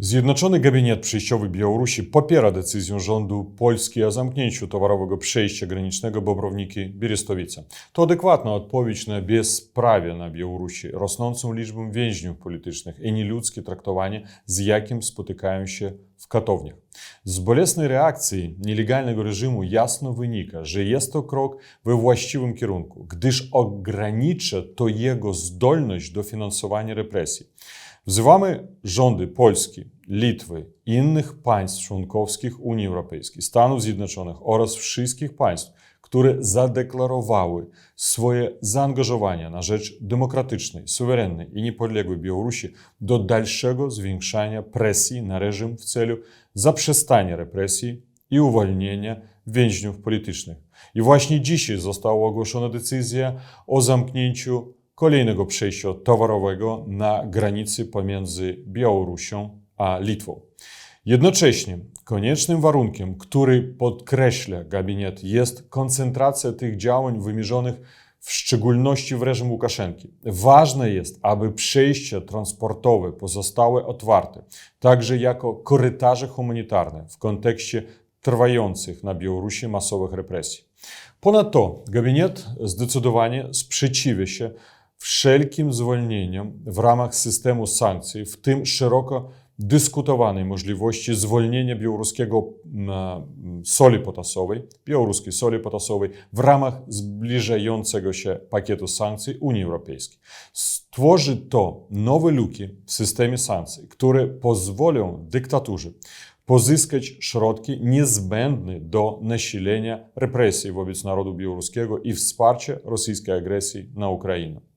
Zjednoczony Gabinet Przejściowy Białorusi popiera decyzję rządu Polski o zamknięciu towarowego przejścia granicznego Bobrowiki-Bierestowice. To adekwatna odpowiedź na bezprawie na Białorusi, rosnącą liczbę więźniów politycznych i nieludzkie traktowanie, z jakim spotykają się w katowniach. Z bolesnej reakcji nielegalnego reżimu jasno wynika, że jest to krok we właściwym kierunku, gdyż ogranicza to jego zdolność do finansowania represji. Wzywamy rządy Polski, Litwy innych państw członkowskich Unii Europejskiej, Stanów Zjednoczonych oraz wszystkich państw, które zadeklarowały swoje zaangażowanie na rzecz demokratycznej, suwerennej i niepodległej Białorusi do dalszego zwiększania presji na reżim w celu zaprzestania represji i uwolnienia więźniów politycznych. I właśnie dzisiaj została ogłoszona decyzja o zamknięciu kolejnego przejścia towarowego na granicy pomiędzy Białorusią a Litwą. Jednocześnie koniecznym warunkiem, który podkreśla gabinet, jest koncentracja tych działań wymierzonych w szczególności w reżim Łukaszenki. Ważne jest, aby przejścia transportowe pozostały otwarte, także jako korytarze humanitarne w kontekście trwających na Białorusi masowych represji. Ponadto gabinet zdecydowanie sprzeciwia się wszelkim zwolnieniom w ramach systemu sankcji, w tym szeroko dyskutowanej możliwości zwolnienia białoruskiego soli potasowej, białoruskiej soli potasowej w ramach zbliżającego się pakietu sankcji Unii Europejskiej. Stworzy to nowe luki w systemie sankcji, które pozwolą dyktaturze pozyskać środki niezbędne do nasilenia represji wobec narodu białoruskiego i wsparcia rosyjskiej agresji na Ukrainę.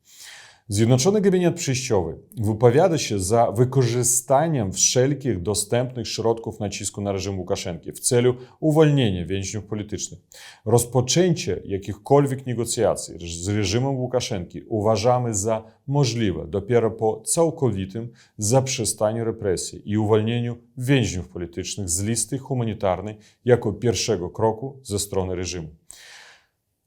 Zjednoczony Gabinet Przejściowy wypowiada się za wykorzystaniem wszelkich dostępnych środków nacisku na reżim Łukaszenki w celu uwolnienia więźniów politycznych. Rozpoczęcie jakichkolwiek negocjacji z reżimem Łukaszenki uważamy za możliwe dopiero po całkowitym zaprzestaniu represji i uwolnieniu więźniów politycznych z listy humanitarnej jako pierwszego kroku ze strony reżimu.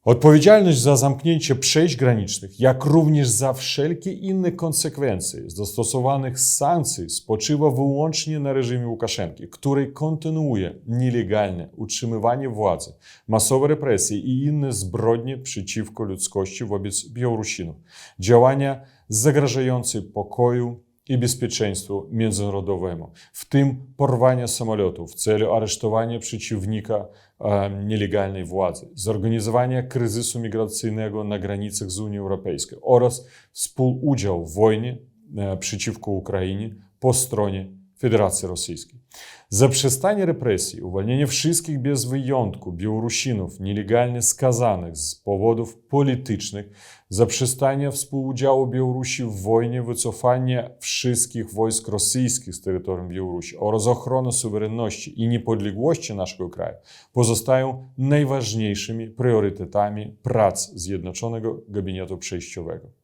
Odpowiedzialność za zamknięcie przejść granicznych, jak również za wszelkie inne konsekwencje zastosowanych sankcji spoczywa wyłącznie na reżimie Łukaszenki, który kontynuuje nielegalne utrzymywanie władzy, masowe represje i inne zbrodnie przeciwko ludzkości wobec Białorusinów, działania zagrażające pokoju i bezpieczeństwu międzynarodowemu, w tym porwania samolotów w celu aresztowania przeciwnika nielegalnej władzy, zorganizowania kryzysu migracyjnego na granicach z Unią Europejską oraz współudział w wojnie e, przeciwko Ukrainie po stronie Federacji Rosyjskiej. Zaprzestanie represji, uwolnienie wszystkich bez wyjątku Białorusinów nielegalnie skazanych z powodów politycznych, zaprzestanie współudziału Białorusi w wojnie, wycofanie wszystkich wojsk rosyjskich z terytorium Białorusi oraz ochrona suwerenności i niepodległości naszego kraju pozostają najważniejszymi priorytetami prac Zjednoczonego Gabinetu Przejściowego.